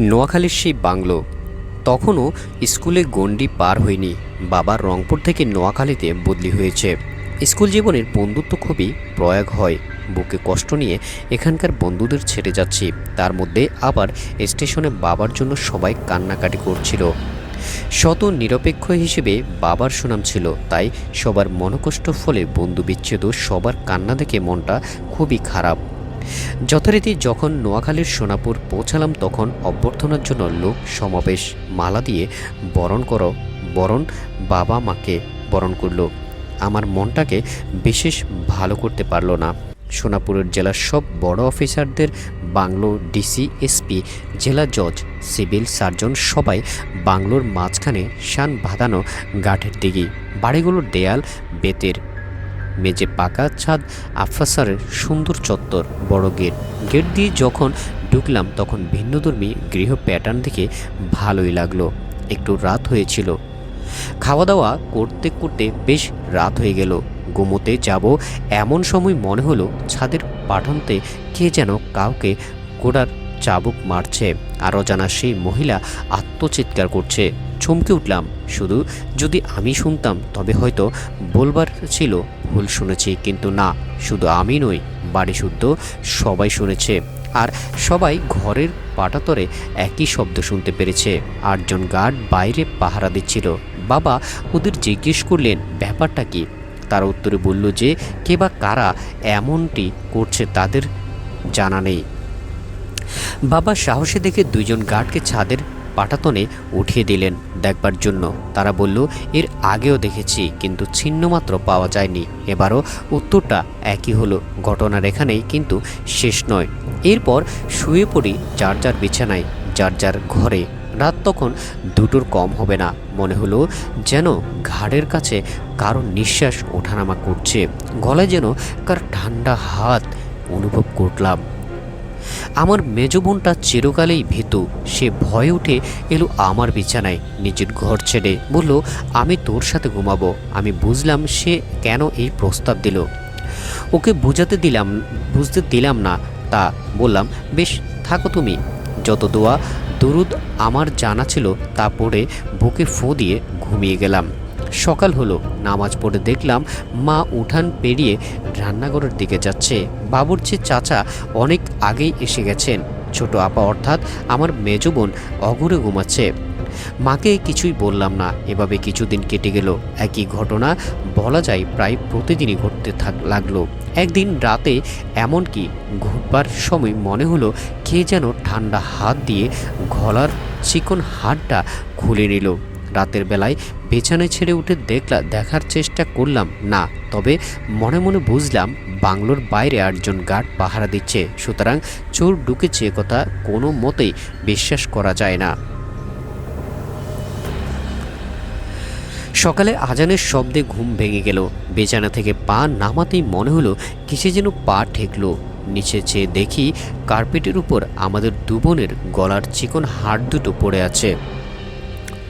নোয়াখালীর সেই বাংলো তখনও স্কুলে গণ্ডি পার হয়নি। বাবার রংপুর থেকে নোয়াখালীতে বদলি হয়েছে। স্কুল জীবনের বন্ধুত্ব খুবই প্রয়োগ হয়। বুকে কষ্ট নিয়ে এখানকার বন্ধুদের ছেড়ে যাচ্ছি। তার মধ্যে আবার স্টেশনে বাবার জন্য সবাই কান্নাকাটি করছিল। শত নিরপেক্ষ হিসেবে বাবার সুনাম ছিল, তাই সবার মনকষ্ট ফলে বন্ধু বিচ্ছেদ সবার কান্না দেখে মনটা খুবই খারাপ। যথারীতি যখন নোয়াখালীর সোনাপুর পৌঁছালাম তখন অভ্যর্থনার জন্য লোক সমাবেশ মালা দিয়ে বরণ করো, বরণ বাবা মাকে বরণ করল। আমার মনটাকে বিশেষ ভালো করতে পারল না। সোনাপুরের জেলার সব বড় অফিসারদের, বাংলো ডিসি, এসপি, জেলা জজ, সিভিল সার্জন সবাই বাংলোর মাঝখানে শান বাঁধানো গাঠের দিঘি, বাড়িগুলোর দেয়াল, বেতের মেজে পাকা ছাদ, আফাসারের সুন্দর চত্বর, বড় গেট। গেট দিয়ে যখন ঢুকলাম, তখন ভিন্নধর্মী গৃহ প্যাটার্ন দেখে ভালোই লাগল। একটু রাত হয়েছিল। খাওয়া দাওয়া করতে করতে বেশ রাত হয়ে গেল। ঘুমোতে যাব এমন সময় মনে হলো, ছাদের পাঠান্তে কে যেন কাউকে গোড়ার চাবুক মারছে। আর অজানা সেই মহিলা আত্মচিৎকার করছে। চমকে উঠলাম। শুধু যদি আমি শুনতাম, তবে হয়তো বলবার ছিল ভুল শুনেছি, কিন্তু না, শুধু আমি নই, বাড়ি শুদ্ধ সবাই শুনেছে। আর সবাই ঘরের পাটাতরে একই শব্দ শুনতে পেরেছে। আটজন গার্ড বাইরে পাহারা দিচ্ছিল। বাবা ওদের জিজ্ঞেস করলেন, ব্যাপারটা কি? তারা উত্তরে বলল যে, কে বা কারা এমনটি করছে তাদের জানা নেই। বাবা সাহসে দেখে দুইজন গার্ডকে ছাদের পাটাতনে উঠিয়ে দিলেন দেখবার জন্য। তারা বলল, এর আগেও দেখেছি, কিন্তু ছিন্নমাত্র পাওয়া যায়নি। এবারও উত্তরটা একই হলো। ঘটনার এখানেই কিন্তু শেষ নয়। এরপর শুয়ে পড়ি যার যার বিছানায়, যার যার ঘরে। রাত তখন দুটোর কম হবে না। মনে হলো যেন ঘাড়ের কাছে কারও নিঃশ্বাস ওঠানামা করছে। গলায় যেন কার ঠান্ডা হাত অনুভব করলাম। আমার মেজ বোনটা চিরকালেই ভীতু। সে ভয়ে উঠে এলো আমার বিছানায়, নিজের ঘর ছেড়ে। বলল, আমি তোর সাথে ঘুমাবো। আমি বুঝলাম সে কেন এই প্রস্তাব দিল। ওকে বুঝাতে দিলাম, বুঝতে দিলাম না তা বললাম, বেশ, থাকো তুমি। যত দোয়া, দুরুদ আমার জানা ছিল তা পড়ে বুকে ফো দিয়ে ঘুমিয়ে গেলাম। সকাল হলো। নামাজ পড়ে দেখলাম মা উঠান পেরিয়ে রান্নাঘরের দিকে যাচ্ছে। বাবুর্চি চাচা অনেক আগেই এসে গেছেন। ছোট আপা অর্থাৎ আমার মেজ বোন অঘরে ঘুমাচ্ছে। মাকে কিছুই বললাম না। এভাবে কিছুদিন কেটে গেল। একই ঘটনা বলা যায় প্রায় প্রতিদিনই ঘটতে থাক লাগল। একদিন রাতে এমনকি ঘুরবার সময় মনে হলো কে যেন ঠান্ডা হাত দিয়ে গলার চিকন হাড়টা খুলে নিল। রাতের বেলায় বিছানায় ছেড়ে উঠে দেখলা, দেখার চেষ্টা করলাম, না। তবে মনে মনে বুঝলাম, বাংলোর বাইরে আটজন গার্ড পাহারা দিচ্ছে। সুতরাং চোর ঢুকেছে কথা কোনো মতেই বিশ্বাস করা যায় না। সকালে আজানের শব্দে ঘুম ভেঙে গেল। বিছানা থেকে পা নামাতেই মনে হলো কিসে যেন পা ঠেকলো। নিচে চেয়ে দেখি, কার্পেটের উপর আমাদের দুবনের গলার চিকন হাড় দুটো পড়ে আছে।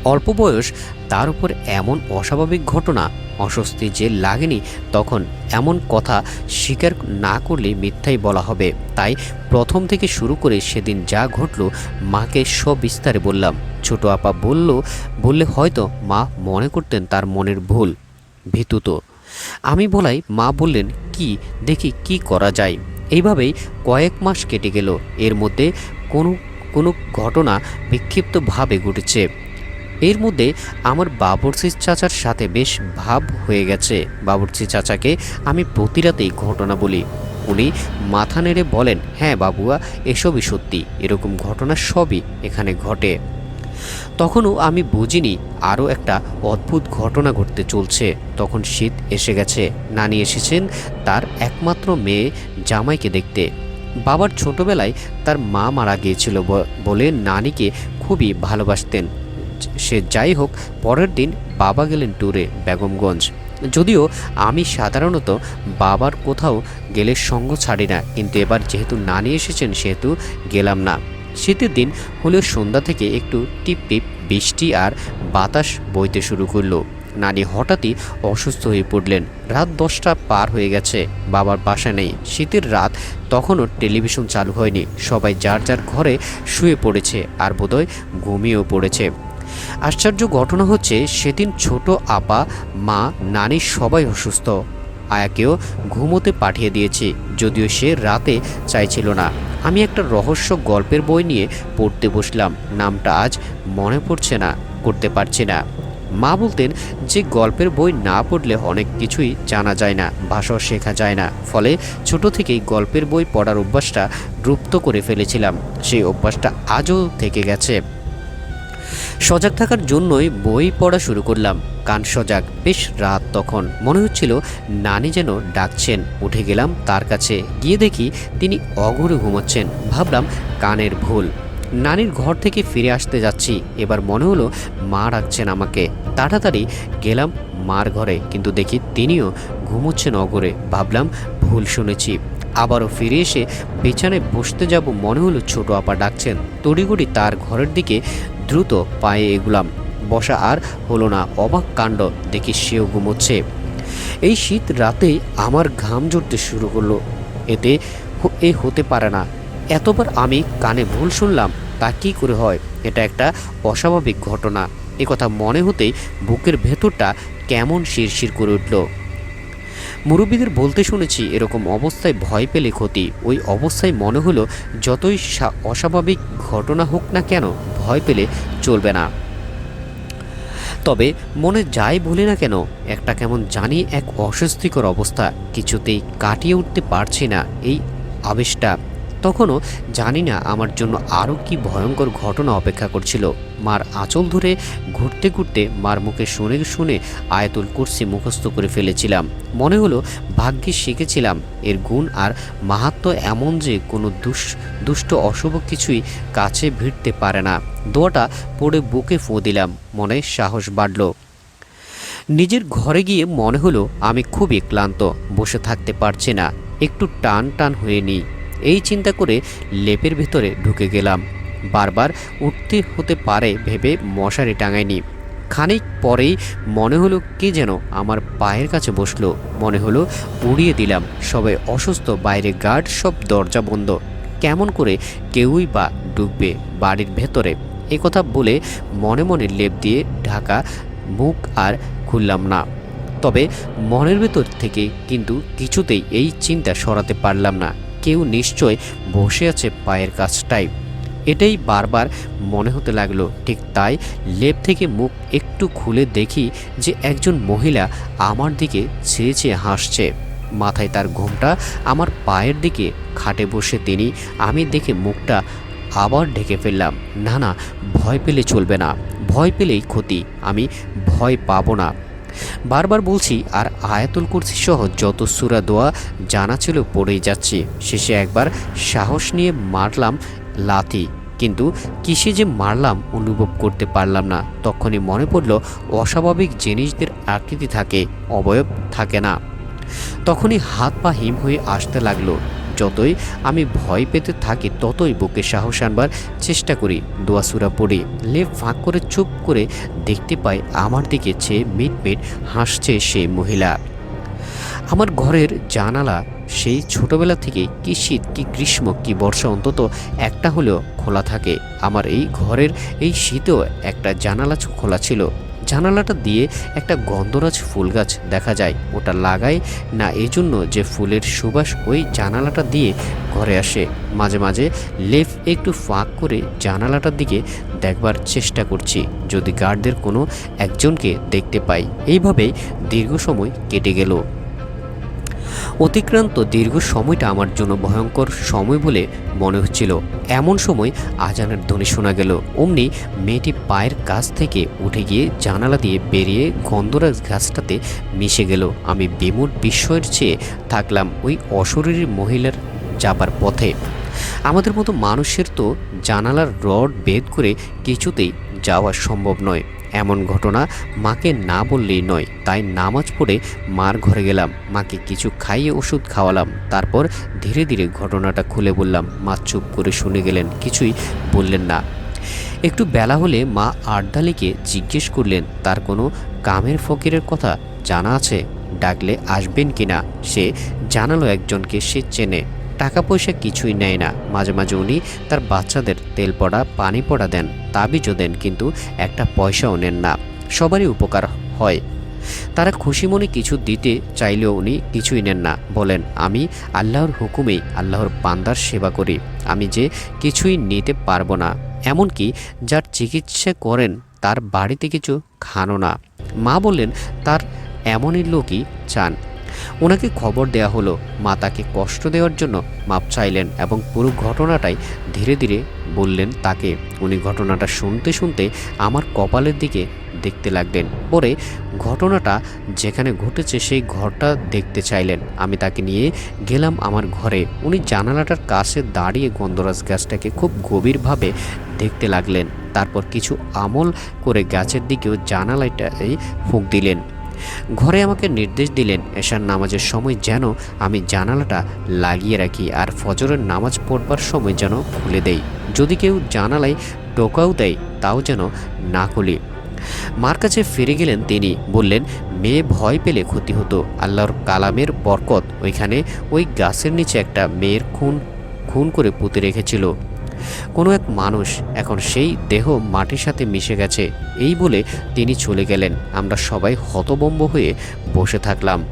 অল্প বয়স, তার উপর এমন অস্বাভাবিক ঘটনা, অস্বস্তি যে লাগেনি, তখন এমন কথা স্বীকার না করলে মিথ্যাই বলা হবে। তাই প্রথম থেকে শুরু করে সেদিন যা ঘটল, মাকে সবিস্তারে বললাম। ছোট আপা বলল, বললে হয়তো মা মনে করতেন তার মনের ভুল। ভীতু তো। আমি বলাই, মা বললেন, কি? দেখি কি করা যায়? এইভাবেই কয়েক মাস কেটে গেল। এর মধ্যে কোনো কোনো ঘটনা বিক্ষিপ্তভাবে ঘটেছে। এর মধ্যে আমার বাবরচি চাচার সাথে বেশ ভাব হয়ে গেছে। বাবরচি চাচাকে আমি প্রতি রাতেই ঘটনা বলি। উনি মাথা নেড়ে বলেন হ্যাঁ বাবুয়া, এসবই সত্যি, এরকম ঘটনা সবই এখানে ঘটে। তখনও আমি বুঝিনি আরও একটা অদ্ভুত ঘটনা ঘটতে চলছে। তখন শীত এসে গেছে। নানি এসেছেন তার একমাত্র মেয়ে জামাইকে দেখতে। বাবার ছোটবেলায় তার মা মারা গিয়েছিল বলে নানিকে খুবই ভালোবাসতেন। সে যাই হোক, পরের দিন বাবা গেলেন ট্যুরে বেগমগঞ্জ। যদিও আমি সাধারণত বাবার কোথাও গেলে সঙ্গ ছাড়ি না, কিন্তু এবার যেহেতু নানি এসেছেন, সেহেতু গেলাম না। শীতের দিন হলেও সন্ধ্যা থেকে একটু টিপ টিপ বৃষ্টি আর বাতাস বইতে শুরু করল। নানি হঠাৎই অসুস্থ হয়ে পড়লেন। রাত দশটা পার হয়ে গেছে, বাবার বাসা নেই। শীতের রাত তখনও টেলিভিশন চালু হয়নি। সবাই যার যার ঘরে শুয়ে পড়েছে আর বোধহয় ঘুমিয়েও পড়েছে। আশ্চর্য ঘটনা হচ্ছে, সেদিন ছোট আপা, মা, নানি সবাই অসুস্থ। আয়াকেও ঘুমোতে পাঠিয়ে দিয়েছি, যদিও সে রাতে চাইছিল না। আমি একটা রহস্য গল্পের বই নিয়ে পড়তে বসলাম, নামটা আজ মনে পড়ছে না, করতে পারছি না। মা বলতেন, যে গল্পের বই না পড়লে অনেক কিছুই জানা যায় না, ভাষাও শেখা যায় না। ফলে ছোট থেকেই গল্পের বই পড়ার অভ্যাসটা রুপ্ত করে ফেলেছিলাম। সেই অভ্যাসটা আজও থেকে গেছে। সজাগ থাকার জন্যই বই পড়া শুরু করলাম। কান সজাগ। বেশ রাত তখন। মনে হচ্ছিল নানি যেন ডাকছেন। উঠে গেলাম তার কাছে। গিয়ে দেখি তিনি অঘরে ঘুমাচ্ছেন। ভাবলাম কানের ভুল। নানির ঘর থেকে ফিরে আসতে যাচ্ছি। এবার মনে হলো মা ডাকছেন আমাকে। তাড়াতাড়ি গেলাম মার ঘরে। কিন্তু দেখি তিনিও ঘুমোচ্ছেন অগরে ভাবলাম ভুল শুনেছি। আবারও ফিরে এসে বিছানায় বসতে যাব মনে হলো ছোট আপা ডাকছেন। তড়িঘড়ি তার ঘরের দিকে দ্রুত পায়ে এগুলাম। বসা আর হলো না, অবাক কাণ্ড দেখি সেও ঘুমোচ্ছে। এই শীত রাতে আমার ঘাম জড়তে শুরু করল। এতে এ হতে পারে না। এতবার আমি কানে ভুল শুনলাম, তা কী করে হয়? এটা একটা অস্বাভাবিক ঘটনা। কথা মনে হতেই বুকের ভেতরটা কেমন শিরশির করে উঠল। মুরব্বীদের বলতে শুনেছি, এরকম অবস্থায় ভয় পেলে ক্ষতি। ওই অবস্থায় মনে হলো, যতই অস্বাভাবিক ঘটনা হোক না কেন, ভয় পেলে চলবে না। তবে মনে যাই বলি না কেন, একটা কেমন জানি এক অস্বস্তিকর অবস্থা, কিছুতেই কাটিয়ে উঠতে পারছি না এই আবেশটা। তখনও জানি না আমার জন্য আরও কি ভয়ঙ্কর ঘটনা অপেক্ষা করছিল। মার আঁচল ধরে ঘুরতে ঘুরতে মার মুখে শুনে শুনে আয়াতুল কুরসি মুখস্থ করে ফেলেছিলাম। মনে হলো ভাগ্যে শিখেছিলাম। এর গুণ আর মাহাত্ম এমন যে কোনো দুষ, দুষ্ট অশুভ কিছুই কাছে ভিড়তে পারে না। দোয়াটা পড়ে বুকে ফো দিলাম। মনে সাহস বাড়ল। নিজের ঘরে গিয়ে মনে হলো আমি খুবই ক্লান্ত, বসে থাকতে পারছি না। একটু টান টান হয়ে নিই। এই চিন্তা করে লেপের ভেতরে ঢুকে গেলাম। বারবার উঠতে হতে পারে ভেবে মশারি টাঙাইনি খানিক পরেই মনে হলো কে যেন আমার পায়ের কাছে বসল। মনে হলো উড়িয়ে দিলাম, সবাই অসুস্থ, বাইরে গার্ড, সব দরজা বন্ধ। কেমন করে কেউই বা ঢুকবে বাড়ির ভেতরে? কথা বলে মনে মনে লেপ দিয়ে ঢাকা মুখ আর খুললাম না। তবে মনের ভেতর থেকে কিন্তু কিছুতেই এই চিন্তা সরাতে পারলাম না। কেউ নিশ্চয় বসে আছে পায়ের কাছটায়। এটাই বারবার মনে হতে লাগল। ঠিক তাই লেপ থেকে মুখ একটু খুলে দেখি যে একজন মহিলা আমার দিকে চেয়ে চেয়ে হাসছে। মাথায় তার ঘোমটা আমার পায়ের দিকে খাটে বসে তিনি আমি দেখে মুখটা আবার ঢেকে ফেললাম। না না, ভয় পেলে চলবে না। ভয় পেলেই ক্ষতি, আমি ভয় পাবো না। বারবার বলছি, আর আয়াতুল কুরসি সহ যত সুরা দোয়া জানা ছিল পড়েই যাচ্ছি। শেষে একবার সাহস নিয়ে মারলাম লাথি। কিন্তু কিসে যে মারলাম অনুভব করতে পারলাম না। তখনই মনে পড়ল, অস্বাভাবিক জিনিসদের আকৃতি থাকে, অবয়ব থাকে না। তখনই হাত পা হিম হয়ে আসতে লাগল। যতই আমি ভয় পেতে থাকি, ততই বুকে সাহস আনবার চেষ্টা করি। দোয়াসুরা পড়ি, লেপ ফাঁক করে চুপ করে দেখতে পাই, আমার দিকে চেয়ে মিট মিট হাসছে সেই মহিলা। আমার ঘরের জানালা সেই ছোটবেলা থেকে কি শীত, কি গ্রীষ্ম, কি বর্ষা অন্তত একটা হলেও খোলা থাকে। আমার এই ঘরের এই শীতেও একটা জানালা খোলা ছিল। জানালাটা দিয়ে একটা গন্ধরাজ ফুল গাছ দেখা যায়। ওটা লাগাই না এই জন্য যে ফুলের সুবাস ওই জানালাটা দিয়ে ঘরে আসে। মাঝে মাঝে লেফ একটু ফাঁক করে জানালাটার দিকে দেখবার চেষ্টা করছি, যদি গার্ডদের কোনো একজনকে দেখতে পাই। এইভাবেই দীর্ঘ সময় কেটে গেল। অতিক্রান্ত দীর্ঘ সময়টা আমার জন্য ভয়ঙ্কর সময় বলে মনে হচ্ছিল। এমন সময় আজানের ধ্বনি শোনা গেল। অমনি মেয়েটি পায়ের কাছ থেকে উঠে গিয়ে জানালা দিয়ে বেরিয়ে গন্ধরাজ গাছটাতে মিশে গেল। আমি বিমূর বিস্ময়ের চেয়ে থাকলাম ওই অশরীরী মহিলার যাবার পথে। আমাদের মতো মানুষের তো জানালার রড বেদ করে কিছুতেই যাওয়া সম্ভব নয়। এমন ঘটনা মাকে না বললেই নয়। তাই নামাজ পড়ে মার ঘরে গেলাম। মাকে কিছু খাইয়ে ওষুধ খাওয়ালাম। তারপর ধীরে ধীরে ঘটনাটা খুলে বললাম। মা চুপ করে শুনে গেলেন, কিছুই বললেন না। একটু বেলা হলে মা আর্দালিকে জিজ্ঞেস করলেন, তার কোনো কামের ফকিরের কথা জানা আছে? ডাকলে আসবেন কিনা? সে জানালো একজনকে, সে চেনে। টাকা পয়সা কিছুই নেয় না। মাঝে মাঝে উনি তার বাচ্চাদের তেল পড়া, পানি পড়া দেন, তাবিজও দেন, কিন্তু একটা পয়সাও নেন না। সবারই উপকার হয়। তারা খুশি মনে কিছু দিতে চাইলেও উনি কিছুই নেন না। বলেন, আমি আল্লাহর হুকুমেই আল্লাহর বান্দার সেবা করি। আমি যে কিছুই নিতে পারব না, এমনকি যার চিকিৎসা করেন, তার বাড়িতে কিছু খানো না। মা বললেন, তার এমনই লোকই চান। ওনাকে খবর দেয়া হলো, মা তাকে কষ্ট দেওয়ার জন্য মাপ চাইলেন এবং পুরো ঘটনাটাই ধীরে ধীরে বললেন তাকে। উনি ঘটনাটা শুনতে শুনতে আমার কপালের দিকে দেখতে লাগলেন। পরে ঘটনাটা যেখানে ঘটেছে সেই ঘরটা দেখতে চাইলেন। আমি তাকে নিয়ে গেলাম আমার ঘরে। উনি জানালাটার কাছে দাঁড়িয়ে গন্ধরাজ গাছটাকে খুব গভীরভাবে দেখতে লাগলেন। তারপর কিছু আমল করে গাছের দিকেও জানালাটাই ফুঁক দিলেন। ঘরে আমাকে নির্দেশ দিলেন, এশার নামাজের সময় যেন আমি জানালাটা লাগিয়ে রাখি আর ফজরের নামাজ পড়বার সময় যেন খুলে দেই। যদি কেউ জানালায় টোকাও দেয়, তাও যেন না খুলি। মার কাছে ফিরে গেলেন তিনি, বললেন, মেয়ে ভয় পেলে ক্ষতি হতো। আল্লাহর কালামের বরকত ওইখানে ওই গাছের নিচে একটা মেয়ের খুন খুন করে পুঁতে রেখেছিল। কোনো এক মানুষ এখন সেই দেহ মাটির সাথে মিশে গেছে। এই বলে তিনি চলে গেলেন। আমরা সবাই হতবম্ব হয়ে বসে থাকলাম।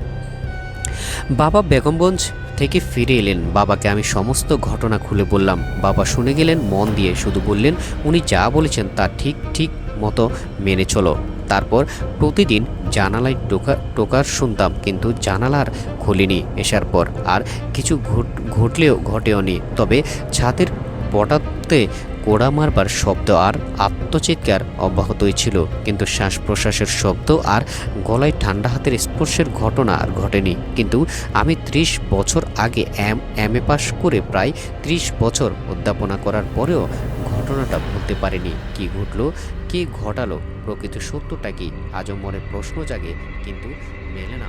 বাবা বেগমগঞ্জ থেকে ফিরে এলেন। বাবাকে আমি সমস্ত ঘটনা খুলে বললাম। বাবা শুনে গেলেন, মন দিয়ে শুধু বললেন, উনি যা বলেছেন তা ঠিক ঠিক মতো মেনে চলো। তারপর প্রতিদিন জানালায় টোকা, টোকার শুনতাম, কিন্তু জানালার খুলিনি। এসার পর আর কিছু ঘট, ঘটলেও, ঘটেওনি। তবে ছাদের পটাতে কোড়া মারবার শব্দ আর আত্মচিৎকার অব্যাহতই ছিল, কিন্তু শ্বাস প্রশ্বাসের শব্দ আর গলায় ঠান্ডা হাতের স্পর্শের ঘটনা আর ঘটেনি। কিন্তু আমি ত্রিশ বছর আগে এম এম এ পাশ করে প্রায় ত্রিশ বছর অধ্যাপনা করার পরেও ঘটনাটা ভুলতে পারিনি। কি ঘটলো, কি ঘটালো, প্রকৃত সত্যটা কি, আজও মনে প্রশ্ন জাগে, কিন্তু মেলে না।